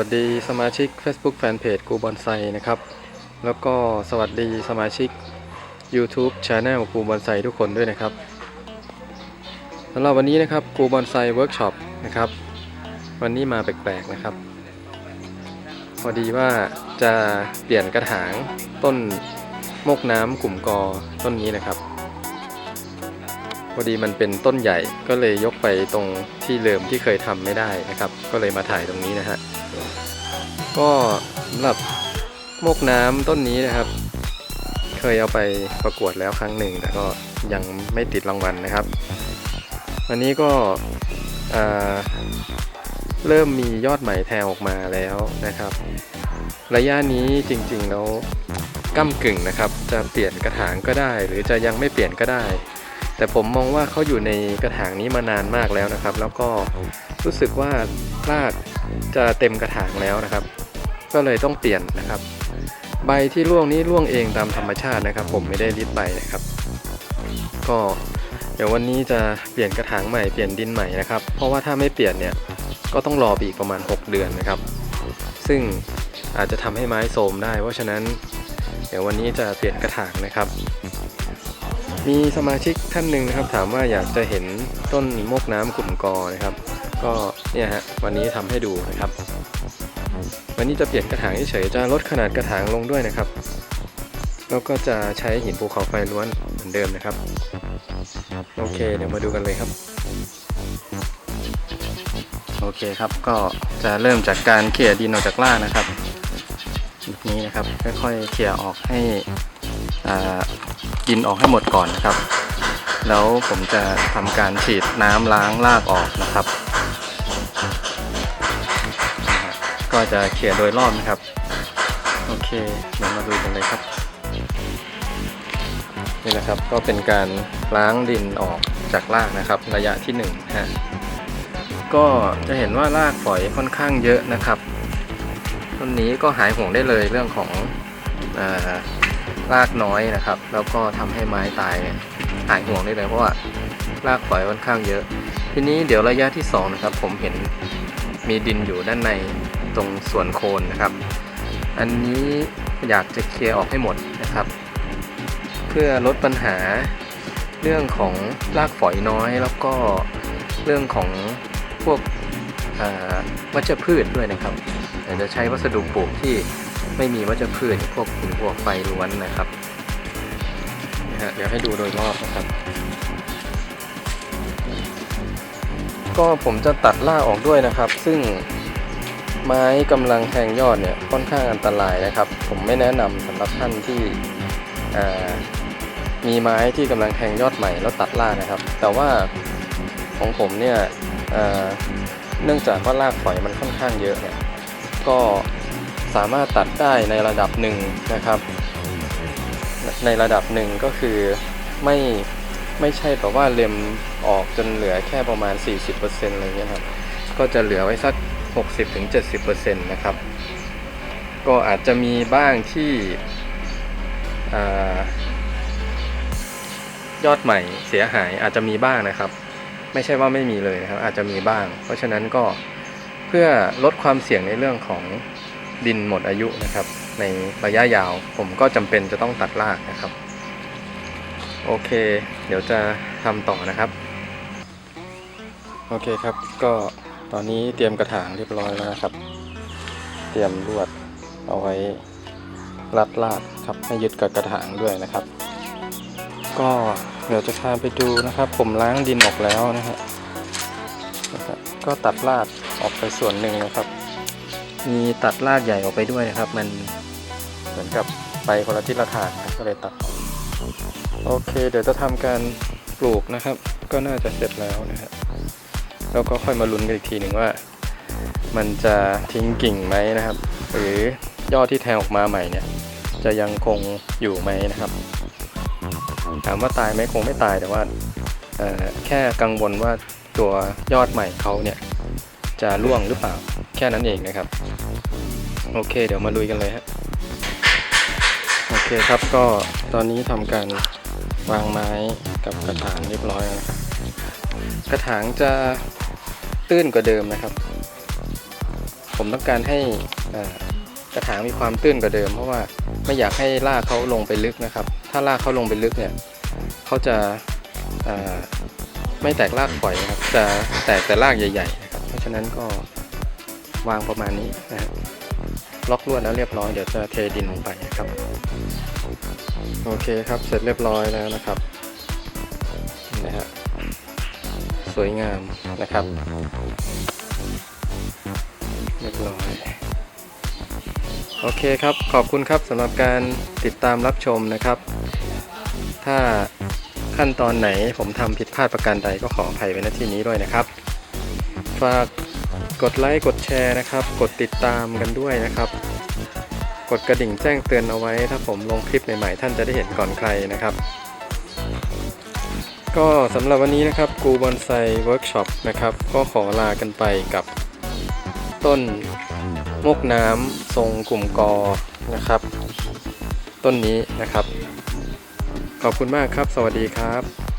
วัสดีสมาชิก Facebook Fanpage กูบอนไซนะครับ แล้วก็สวัสดีสมาชิก YouTube Channel กูบอนไซทุกคนด้วยนะครับสำหรับวันนี้นะครับกูบอนไซเวิร์กช็อปนะครับ วันนี้มาแปลกๆนะครับ พอดีว่าจะเปลี่ยนกระถางต้นมกน้ำกลุ่มกอต้นนี้นะครับ พอดีมันเป็นต้นใหญ่ก็เลยยกไปตรงที่เดิมที่เคยทำไม่ได้นะครับ ก็เลยมาถ่ายตรงนี้นะฮะก็สำหรับโมกน้ำต้นนี้นะครับ เคยเอาไปประกวดแล้วครั้งหนึ่งแต่ก็ยังไม่ติดรางวัลนะครับวันนี้ก็เริ่มมียอดใหม่แทงออกมาแล้วนะครับ ระยะนี้จริงๆแล้วก้ากึ่งนะครับ จะเปลี่ยนกระถางก็ได้ หรือจะยังไม่เปลี่ยนก็ได้ แต่ผมมองว่าเขาอยู่ในกระถางนี้มานานมากแล้วนะครับ แล้วก็รู้สึกว่ารากจะเต็มกระถางแล้วนะครับ ก็เลยต้องเปลี่ยนนะครับ ใบที่ร่วงนี้ร่วงเองตามธรรมชาตินะครับ ผมไม่ได้ริดใบนะครับ ก็เดี๋ยววันนี้จะเปลี่ยนกระถางใหม่เปลี่ยนดินใหม่นะครับ เพราะว่าถ้าไม่เปลี่ยนเนี่ยก็ต้องรอไปอีกประมาณ 6 เดือนนะครับ ซึ่งอาจจะทำให้ไม้โทมได้ เพราะฉะนั้น เดี๋ยววันนี้จะเปลี่ยนกระถางนะครับ มีสมาชิกท่านหนึ่งนะครับ ถามว่าอยากจะเห็นต้นมกน้ำกลุ่มกอนะครับ ก็เนี่ยฮะวันนี้ทำให้ดูนะครับ วันนี้จะเปลี่ยนกระถางเฉยจะลดขนาดกระถางลงด้วยนะครับ แล้วก็จะใช้หินภูเขาไฟล้วนเหมือนเดิมนะครับ โอเค เดี๋ยวมาดูกันเลยครับ โอเคครับก็จะเริ่มจากการเขี่ยดินออกจากรากนะครับแบบนี้นะครับค่อยๆเขี่ยออกให้ อ่าดินออกให้หมดก่อนนะครับ แล้วผมจะทำการฉีดน้ำล้างรากออกนะครับ ก็จะเขี่ยโดยรอบนะครับ โอเคเดี๋ยวมาดูกันเลยครับ นี่นะครับก็เป็นการล้างดินออกจากรากนะครับ ระยะที่1นงฮะก็จะเห็นว่ารากฝอยค่อนข้างเยอะนะครับต้นนี้ก็หายห่วงได้เลยเรื่องของอา รากน้อยนะครับ แล้วก็ทำให้ไม้ตายเนี่ยหายห่วงได้เลยเพราะว่ารากฝอยค่อนข้างเยอะ ทีนี้เดี๋ยวระยะที่ 2 นะครับ ผมเห็นมีดินอยู่ด้านในตรงส่วนโคนนะครับ อันนี้อยากจะเคลียร์ออกให้หมดนะครับ เพื่อลดปัญหาเรื่องของรากฝอยน้อยแล้วก็เรื่องของพวกวัชพืชด้วยนะครับเดี๋ยวจะใช้วัสดุปลูกที่ ไม่มีวัชพืชพวกหินพวกไฟล้วนนะครับนะฮะเดี๋ยวให้ดูโดยรอบนะครับ ก็ผมจะตัดรากออกด้วยนะครับ ซึ่งไม้กำลังแทงยอดเนี่ยค่อนข้างอันตรายนะครับ ผมไม่แนะนำสำหรับท่านที่อ่ามีไม้ที่กำลังแทงยอดใหม่แล้วตัดรากนะครับ แต่ว่าของผมเนี่ยอ่าเนื่องจากว่ารากฝอยมันค่อนข้างเยอะเนี่ยก็ สามารถตัดได้ในระดับหนึ่งนะครับ ในระดับหนึ่งก็คือไม่ไม่ใช่แบบว่าเล็มออกจนเหลือแค่ประมาณ 40%อะไรเงี้ยครับ ก็จะเหลือไว้สัก 60-70%นะครับ ก็อาจจะมีบ้างที่ยอดใหม่เสียหายอาจจะมีบ้างนะครับ ไม่ใช่ว่าไม่มีเลยนะครับ อาจจะมีบ้าง เพราะฉะนั้นก็เพื่อลดความเสี่ยงในเรื่องของ ดินหมดอายุนะครับ ในระยะยาวผมก็จำเป็นจะต้องตัดรากนะครับ โอเค เดี๋ยวจะทำต่อนะครับ โอเคครับก็ตอนนี้เตรียมกระถางเรียบร้อยแล้วนะครับ เตรียมลวดเอาไว้รัดลากครับให้ยึดกับกระถางด้วยนะครับ ก็เดี๋ยวจะพาไปดูนะครับ ผมล้างดินออกแล้วนะฮะนะครับก็ตัดรากออกไปส่วนหนึ่งนะครับ มีตัดรากใหญ่ออกไปด้วยนะครับ มันเหมือนกับไปคนละทิศละทางก็เลยตัดโอเค เดี๋ยวจะทำการปลูกนะครับ ก็น่าจะเสร็จแล้วนะฮะแล้วก็ค่อยมาลุ้นกันอีกทีหนึ่งว่า มันจะทิ้งกิ่งไหมนะครับ หรือยอดที่แทงออกมาใหม่เนี่ย จะยังคงอยู่ไหมนะครับ ถามว่าตายไหมคงไม่ตายแต่ว่าแค่กังวลว่าตัวยอดใหม่เขาเนี่ยจะร่วงหรือเปล่าแค่นั้นเองนะครับ โอเค เดี๋ยวมาลุยกันเลยฮะโอเคครับก็ตอนนี้ทำการวางไม้กับกระถางเรียบร้อยแล้วนะครับกระถางจะตื้นกว่าเดิมนะครับ ผมต้องการให้กระถางมีความตื้นกว่าเดิม เพราะว่าไม่อยากให้รากเขาลงไปลึกนะครับ ถ้ารากเขาลงไปลึกเนี่ยเขาจะไม่แตกรากฝอยนะครับจะแตกแต่รากใหญ่ ๆ นะครับ เพราะฉะนั้นก็วางประมาณนี้นะครับ ล็อกลวดแล้วเรียบร้อยเดี๋ยวจะเทดินลงไปนะครับ โอเคครับเสร็จเรียบร้อยแล้วนะครับนี่นะฮะสวยงามนะครับเรียบร้อยโอเคครับขอบคุณครับสำหรับการติดตามรับชมนะครับ ถ้าขั้นตอนไหนผมทำผิดพลาดประการใดก็ขออภัยไว้ณที่นี้ด้วยนะครับฝาก กดไลค์กดแชร์นะครับ กดติดตามกันด้วยนะครับ กดกระดิ่งแจ้งเตือนเอาไว้ ถ้าผมลงคลิปใหม่ๆ ท่านจะได้เห็นก่อนใครนะครับ ก็สำหรับวันนี้นะครับกูบอนไซเวิร์กช็อปนะครับ ก็ขอลากันไปกับต้นมกน้ำทรงกลุ่มกอนะครับ ต้นนี้นะครับ ขอบคุณมากครับ สวัสดีครับ